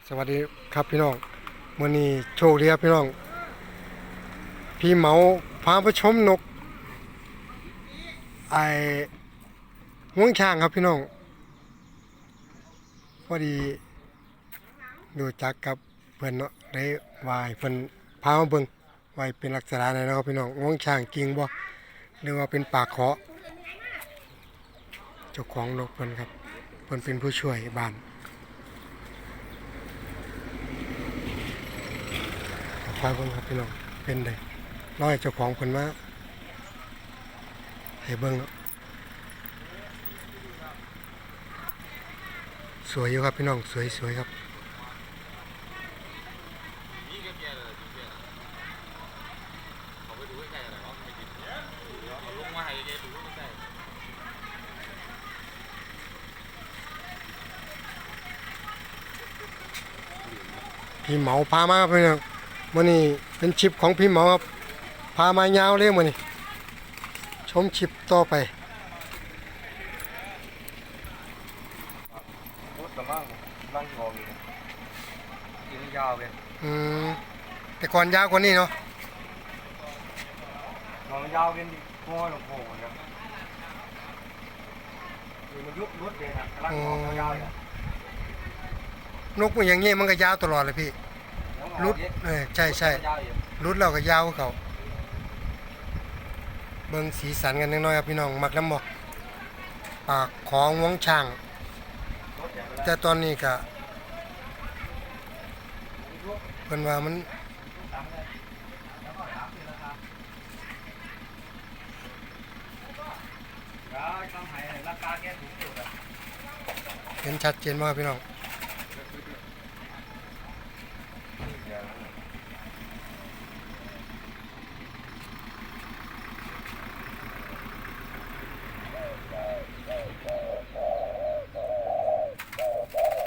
ครับสวัสดีครับพี่น้องมื่อนี้โชคดีครับพี่น้อง พี่เหมาพาไปชมนกไอห่วงช้างครับพี่น้องพอดีดูจักกับเพื่อนเนาะได้วายเพื่อนพามาเบิ่งไว้เป็นลักษณะไหนนะครับพี่น้องห่วงช้างจริงบ่หรือว่าเป็นปากเคาะเจ้าของนกเพิ่อนครับเพิ่อนเป็นผู้ช่วยบ้าน ควายเบิ่งครับพี่น้องเป็นได้ร้อยเจ้าของเพิ่นมาให้เบิ่งสวยอยู่ครับพี่น้องสวยสวยครับพี่เหมาพามาครับพี่น้อง มื้อนี้เป็นชิปของพี่เหมาครับพามายาวเลยมื้อนี้ชมชิปต่อไปโคตรกระมังนั่งงองอยู่ยิงยาวเลยอืมแต่ก่อนยาวกว่านี้เนาะงองยาวเป็นหัวหลงโผล่เนี่ยอยู่มันยุบรุดเลยนะกำลังงองยาวเนี่ยนกมันอย่างงี้มันก็ยาวตลอดเลยพี่ รุดเออใช่ใช่ยาวอยู่รุดเราก็ยาวกว่าเขาเบิ่งสีสันกันน้อยๆครับพี่น้องมักน้ำบ่ปากของงวงช้างรถใหญ่ไปแล้วแต่ตอนนี้ก็เพิ่นว่ามันแล้วต้องให้ราคาแกถูกสุดอะเห็นชัดเจนมากพี่น้อง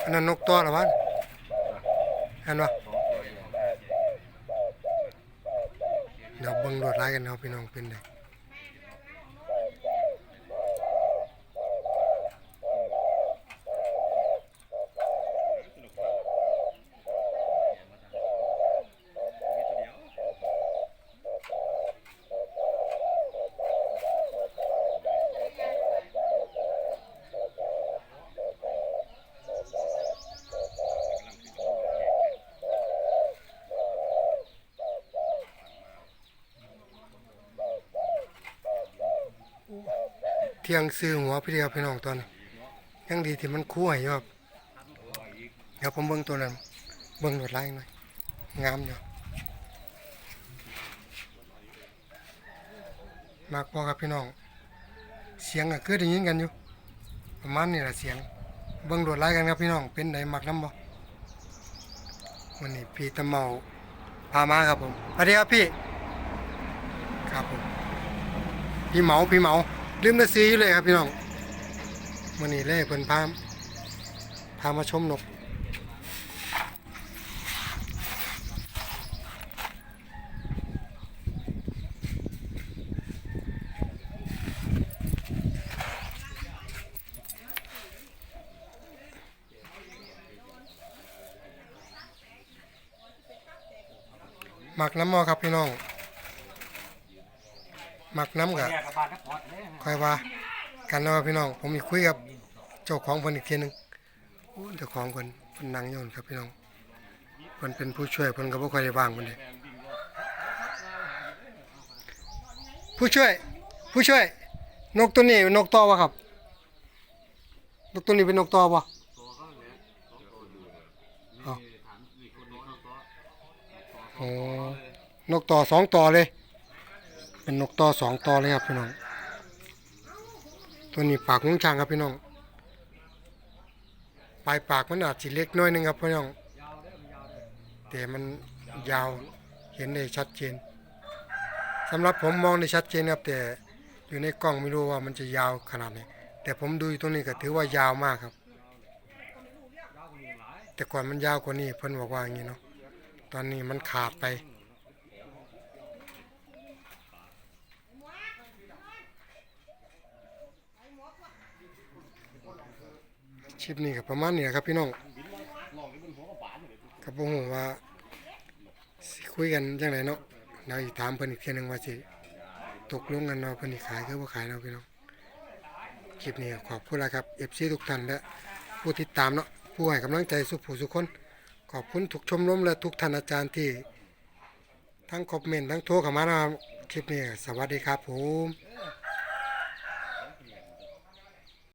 อันนั้นนกตัวเหรอวะเห็นปะเดี๋ยวเบิ่งรวดไล่กันเอาพี่น้องเป็นเลย เที่ยงซื้อหัวพี่เดียวพี่น้องตอนยังดีที่มันคู่ให้อยู่ครับเดี๋ยวผมเบิ่งตัวนั้นเบิ่งรวดลายหน่อยงามอยู่มากพอครับพี่น้อง เสียงก็คือได้ยินกันอยู่ประมาณนี้แหละเสียงเบิ่งรวดลายกันครับพี่น้องเป็นไดมักน้ำบ่วันนี้พี่ตะเมาพามาครับผมสวัสดีครับพี่ ครับผมพี่เหมาพี่เหมา ลืมตะซีอยู่เลยครับพี่น้องวันนี้เล่เพิ่นพาพามาชมนกหมักน้ำมอครับพี่น้อง มักน้ำกับเนี่ยกระบาดนักพอดเลยค่อยว่ากันเนาะพี่น้อง ผมมีคุยกับเจ้าของเพิ่นอีกทีหนึงโอ้เจ้าของเพิ่นเพิ่นนั่งอยู่นั่นครับพี่น้องเพิ่นเป็นผู้ช่วยเพิ่นก็บ่ค่อยได้ว่างปานใดผู้ช่วย ผู้ช่วย นกตัวนี้นกต่อบ่ครับ นกตัวนี้เป็นนกต่อบ่อ้าวโอ้นกต่อสองต่อเลย เป็นนกต่อสองต่อเลยครับพี่น้อง ตัวนี้ปากงวงช้างครับพี่น้อง ปลายปากมันอาจสิเล็กน้อยหนึงครับพี่น้อง แต่มันยาวเห็นได้ชัดเจนสำหรับผมมองได้ชัดเจนครับแต่อยู่ในกล้องไม่รู้ว่ามันจะยาวขนาดไหนแต่ผมดูตรงนี้ก็ถือว่ายาวมากครับ แต่ก่อนมันยาวกว่านี้เพิ่นบอกว่าอย่างนี้เนาะตอนนี้มันขาดไป ชิปนี้ก็ประมาณนี้แหละครับพี่น้องก็บ่ฮู้ว่าคุยกันจังไดเนาะเดี๋ยวอีกถามเพิ่นอีกเทื่อนึงว่าสิตกลงกันว่าเพิ่นสิขายคือบ่ขายเนาะพี่น้องคลิปนี้ขอบคุณแล้วครับ FC ทุกท่านและผู้ติดตามเนาะผู้ให้กำลังใจสุผู้สุคน ขอบคุณทุกชมรมและทุกท่านอาจารย์ที่ทั้งคอมเมนต์ทั้งโทรเข้ามานะครับคลิปนี้สวัสดีครับผม